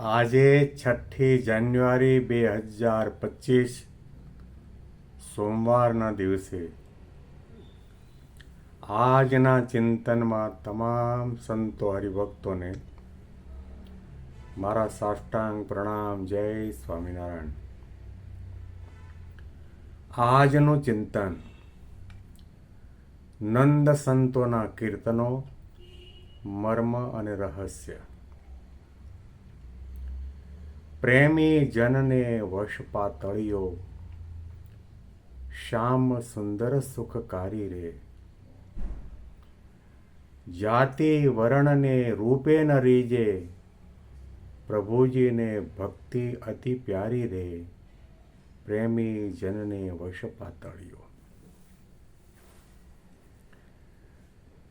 આજે છઠ્ઠી જાન્યુઆરી બે હજાર પચીસ, સોમવારના દિવસે. આજના ચિંતનમાં તમામ સંતો હરિભક્તોને મારા સાષ્ટાંગ પ્રણામ, જય સ્વામિનારાયણ. આજનું ચિંતન નંદ સંતોના કીર્તનો, મર્મ અને રહસ્ય. પ્રેમી જનને વશ પાતળિયો શ્યામ સુંદર સુખકારી રે. જાતિ વર્ણને રૂપે ન રીજે, પ્રભુજીને ભક્તિ અતિ પ્યારી રે. પ્રેમી જનને વશ પાતળ્યો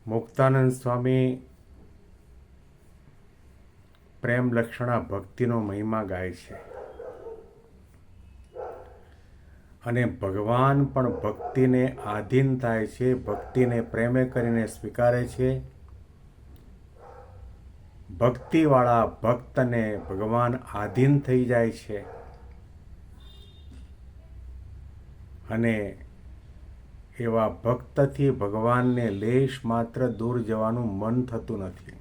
મુક્તાનંદ સ્વામી પ્રેમ લક્ષણા ભક્તિનો મહિમા ગાય છે. અને ભગવાન પણ ભક્તિને આધીન થાય છે, ભક્તિને પ્રેમે કરીને સ્વીકારે છે. ભક્તિવાળા ભક્તને ભગવાન આધીન થઈ જાય છે. અને એવા ભક્તથી ભગવાનને લેશ માત્ર દૂર જવાનું મન થતું નથી.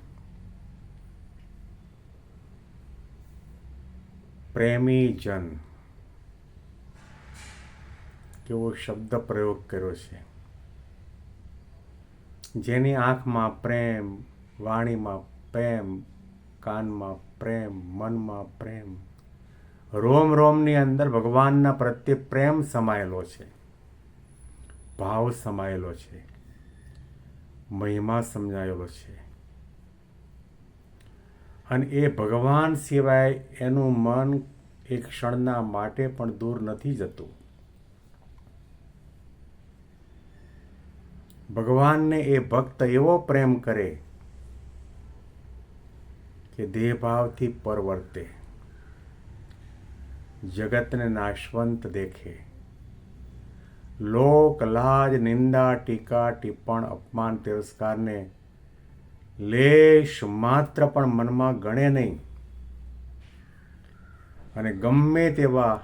પ્રેમી જન કેવો શબ્દ પ્રયોગ કર્યો છે. જેની આંખમાં પ્રેમ, વાણીમાં પ્રેમ, કાનમાં પ્રેમ, મનમાં પ્રેમ. રોમ રોમની અંદર ભગવાનના પ્રત્યે પ્રેમ સમાયેલો છે. ભાવ સમાયેલો છે. મહિમા સમજાયેલો છે. અને એ ભગવાન સિવાય એનું મન એક ક્ષણના માટે પણ દૂર નથી જતું. ભગવાનને એ ભક્ત એવો પ્રેમ કરે કે દેહભાવથી પરવર્તે, જગતને નાશવંત દેખે. લોક, લાજ, નિંદા, ટીકા, ટિપ્પણ, અપમાન, તિરસ્કારને લેશ માત્ર પણ મનમાં ગણે નહીં. અને ગમે તેવા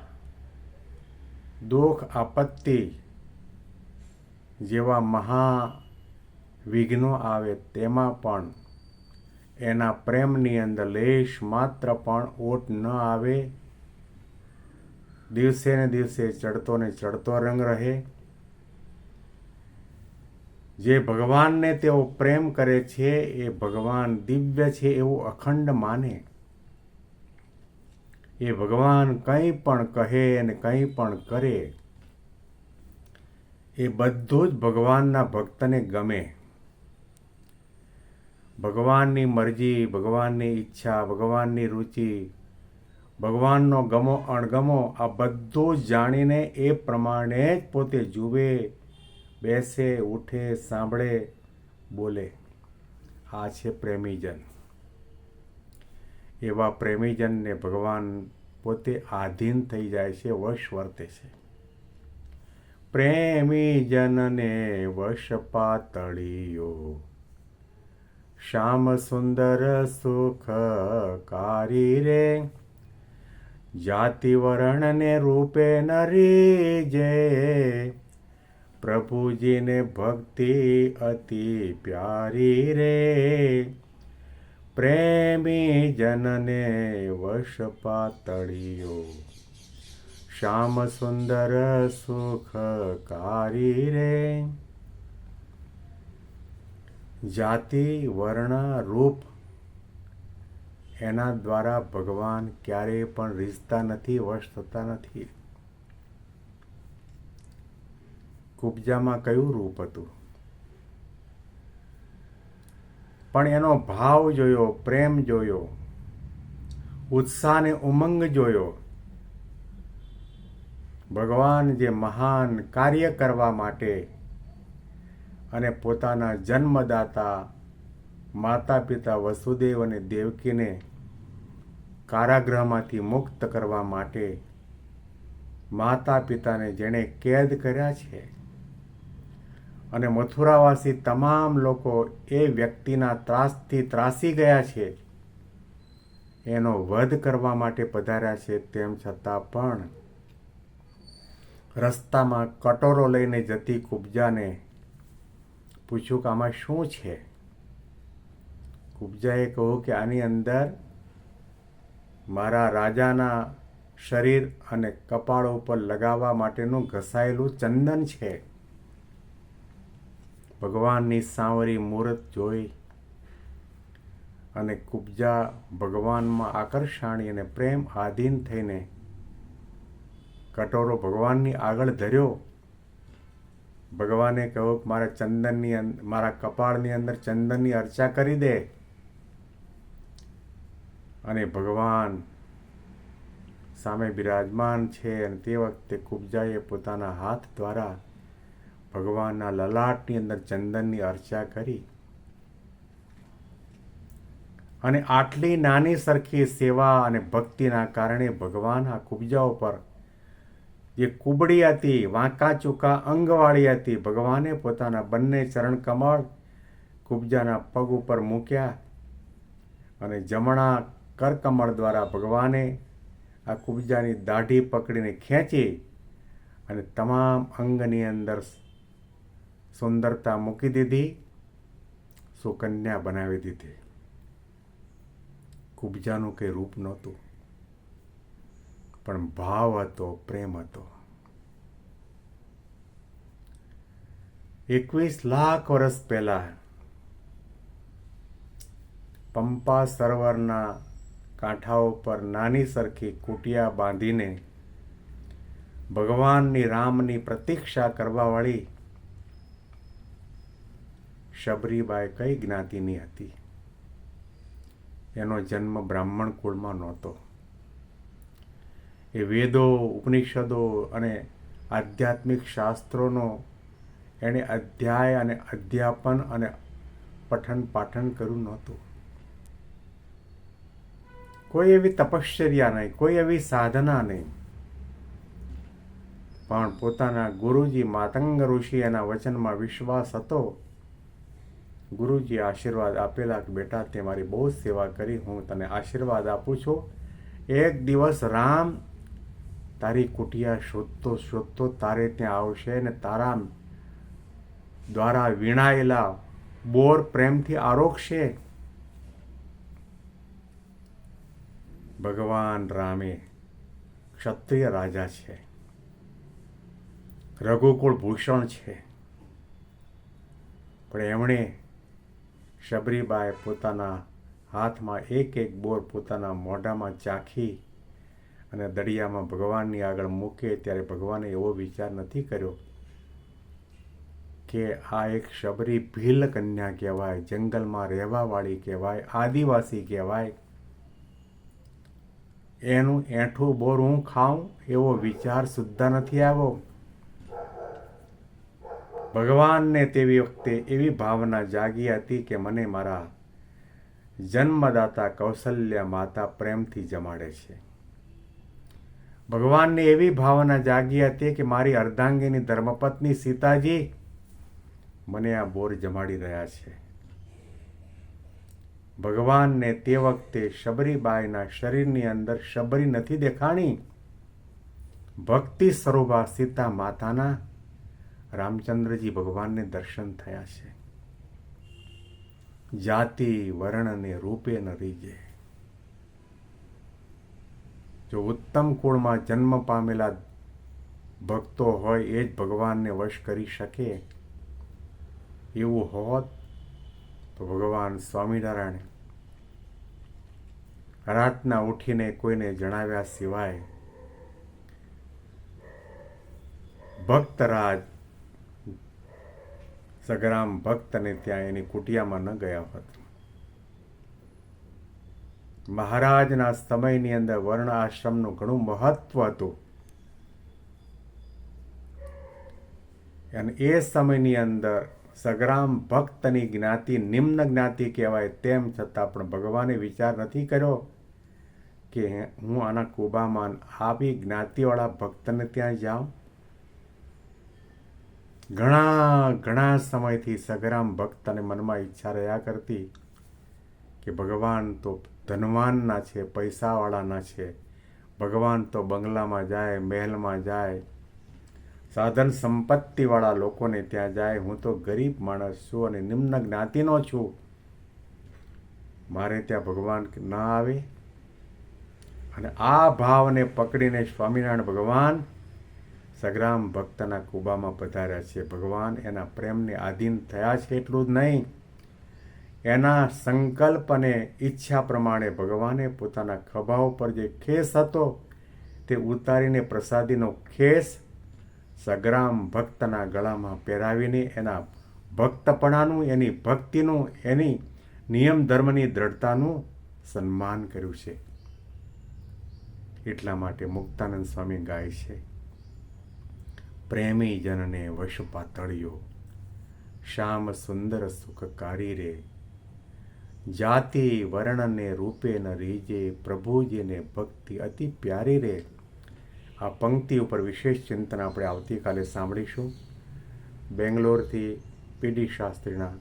દુઃખ આપત્તિ જેવા મહા વિઘ્નો આવે તેમાં પણ એના પ્રેમની અંદર લેશ માત્ર પણ ઓટ ન આવે. દિવસે ને દિવસે ચડતો ને ચડતો રંગ રહે. જે ભગવાનને તેઓ પ્રેમ કરે છે, એ ભગવાન દિવ્ય છે એવું અખંડ માને. એ ભગવાન કંઈ પણ કહે અને કંઈ પણ કરે, એ બધું જ ભગવાનના ભક્તને ગમે. ભગવાનની મરજી, ભગવાનની ઈચ્છા, ભગવાનની રુચિ, ભગવાનનો ગમો અણગમો આ બધું જાણીને એ પ્રમાણે જ પોતે જુએ બેસે, ઉઠે, સાંભળે, બોલે. આ છે પ્રેમીજન. એવા પ્રેમીજનને ભગવાન પોતે આધીન થઈ જાય છે, વશ વર્તે છે. પ્રેમી જનને વશ પાતળીઓ. શ્યામ સુંદર સુખ કારી રે. જાતિ વર્ણને રૂપે નરી જે. પ્રભુજીને ભક્તિ અતિ પ્યારી રે. પ્રેમી જનને વશ પાતળીઓ શ્યામ સુંદર સુખકારી રે. જાતિ વર્ણ રૂપ એના દ્વારા ભગવાન ક્યારેય પણ રીઝતા નથી, વશ થતા નથી. કુબજામાં કયું રૂપ હતું? પણ એનો ભાવ જોયો, પ્રેમ જોયો, ઉત્સાહ ને ઉમંગ જોયો. ભગવાન જે મહાન કાર્ય કરવા માટે અને પોતાના જન્મદાતા માતા પિતા વસુદેવ અને દેવકીને કારાગૃહમાંથી મુક્ત કરવા માટે માતા પિતાને જેણે કેદ કર્યા છે. અને મથુરાવાસી તમામ લોકો એ વ્યક્તિના ત્રાસથી ત્રાસી ગયા છે. એનો વધ કરવા માટે પધાર્યા છે તેમ છતાં પણ રસ્તામાં કટોરો લઈને જતી કુબજાને પૂછ્યું કે આમાં શું છે? કુબજાએ કહ્યું કે આની અંદર મારા રાજાના શરીર અને કપાળ ઉપર લગાવવા માટેનું ઘસાયેલું ચંદન છે. ભગવાનની સાંવરી મૂર્ત જોઈ અને કુબજા ભગવાનમાં આકર્ષાણી અને પ્રેમ આધીન થઈને કટોરો ભગવાનની આગળ ધર્યો. ભગવાને કહ્યું કે મારા ચંદનની મારા કપાળની અંદર ચંદનની અર્ચા કરી દે. અને ભગવાન સામે બિરાજમાન છે અને તે વખતે કુબજાએ પોતાના હાથ દ્વારા ભગવાનના લલાટની અંદર ચંદનની અર્ચા કરી. અને આટલી નાની સરખી સેવા અને ભક્તિના કારણે ભગવાન આ કુબજા ઉપર જે કુબડી હતી વાંકા ચૂકા અંગવાળી હતી, ભગવાને પોતાના બંને ચરણ કમળ કુબજાના પગ ઉપર મૂક્યા અને જમણા કરકમળ દ્વારા ભગવાને આ કુબજાની દાઢી પકડીને ખેંચી અને તમામ અંગની અંદર સુંદરતા મૂકી દીધી, સુકન્યા બનાવી દીધી. કુબજાનું કંઈ રૂપ નહોતું, પણ ભાવ હતો, પ્રેમ હતો. એકવીસ લાખ વર્ષ પહેલા પંપા સરોવરના કાંઠાઓ પર નાની સરખી કુટિયા બાંધીને ભગવાનની રામની પ્રતીક્ષા કરવાવાળી શબરીબાઈ કઈ જ્ઞાતિની હતી? એનો જન્મ બ્રાહ્મણ કુળમાં નહોતો. એ વેદો, ઉપનિષદો અને આધ્યાત્મિક શાસ્ત્રોનો એણે અધ્યાય અને અધ્યાપન અને પઠન પાઠન કર્યું નહોતું. કોઈ એવી તપશ્ચર્યા નહીં, કોઈ એવી સાધના નહીં. પણ પોતાના ગુરુજી, માતંગ ઋષિ એના વચનમાં વિશ્વાસ હતો ગુરુજી આશીર્વાદ આપેલા બેટા, તે મારી બહુ સેવા કરી, હું તને આશીર્વાદ આપું છું. એક દિવસ રામ, તારી કુટિયા શોધતો શોધતો તારે ત્યાં આવશે ને તારા દ્વારા વીણાયેલા બોર પ્રેમથી આરોગશે. ભગવાન રામે ક્ષત્રિય રાજા છે, રઘુકુળ ભૂષણ છે, પણ એમણે શબરીબાએ પોતાના હાથમાં એક એક બોર પોતાના મોઢામાં ચાખી અને દરિયામાં ભગવાનની આગળ મૂકે ત્યારે ભગવાને એવો વિચાર નથી કર્યો કે આ એક શબરી ભીલ કન્યા કહેવાય, જંગલમાં રહેવાવાળી કહેવાય, આદિવાસી કહેવાય. એનું એઠું બોર હું ખાઉં એવો વિચાર સુદ્ધા નથી આવ્યો. ભગવાનને તેવી વખતે એવી ભાવના જાગી હતી કે મને મારા જન્મદાતા કૌશલ્ય માતા પ્રેમથી જમાડે છે. ભગવાનને એવી ભાવના જાગી હતી કે મારી અર્ધાંગીની ધર્મપત્ની સીતાજી મને આ બોર જમાડી રહ્યા છે. ભગવાનને તે વખતે શબરીબાઈના શરીરની અંદર શબરી નથી દેખાણી. ભક્તિ સ્વરૂપા સીતા માતાના રામચંદ્રજી ભગવાનને દર્શન થયા છે. જાતિ, વર્ણ અને રૂપે ન રીજે. જો ઉત્તમ કુળમાં જન્મ પામેલા ભક્તો હોય, એ જ ભગવાનને વશ કરી શકે. એવું હોત તો ભગવાન સ્વામિનારાયણ રાતના ઉઠીને કોઈને જણાવ્યા સિવાય, ભક્તરાજ સગરામ ભક્તને ત્યાં એની કુટિયામાં ન ગયા હોત. મહારાજના સમયની અંદર વર્ણ આશ્રમનું ઘણું મહત્વ હતું. અને એ સમયની અંદર સગ્રામ ભક્તની જ્ઞાતિ, નિમ્ન જ્ઞાતિ કહેવાય તેમ છતાં પણ ભગવાને વિચાર નથી કર્યો કે હું આના કુબામાં આવી જ્ઞાતિવાળા ભક્તને ત્યાં જાઉં? ઘણા ઘણા સમયથી સગરામ ભક્ત અને મનમાં ઈચ્છા રહ્યા કરતી કે ભગવાન તો ધનવાનના છે, પૈસાવાળાના છે. ભગવાન તો બંગલામાં જાય, મહેલમાં જાય. સાધન સંપત્તિવાળા લોકોને ત્યાં જાય. હું તો ગરીબ માણસ છું અને નિમ્ન જ્ઞાતિનો છું. મારે ત્યાં ભગવાન ના આવે. અને આ ભાવને પકડીને સ્વામિનારાયણ ભગવાન સગ્રામ ભક્તના કુબામાં પધાર્યા છે. ભગવાન એના પ્રેમને આધીન થયા છે એટલું જ નહીં. એના સંકલ્પ અને ઈચ્છા પ્રમાણે ભગવાને પોતાના ખભા ઉપર જે ખેસ હતો, તે ઉતારીને પ્રસાદીનો ખેસ સગ્રામ ભક્તના ગળામાં પહેરાવીને એના ભક્તપણાનું, એની ભક્તિનું, એની નિયમ ધર્મની દ્રઢતાનું સન્માન કર્યું છે. એટલા માટે મુક્તાનંદ સ્વામી ગાય છે. પ્રેમી જનને વશ પાતળ્યો. શ્યામ સુંદર સુખકારી રે. જાતિ વર્ણને રૂપે ન રીજે, પ્રભુજીને ભક્તિ અતિ પ્યારી રે. આ પંક્તિ ઉપર વિશેષ ચિંતન આપણે આવતીકાલે સાંભળીશું. બેંગ્લોરથી પીડી શાસ્ત્રીના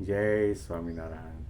જય સ્વામિનારાયણ.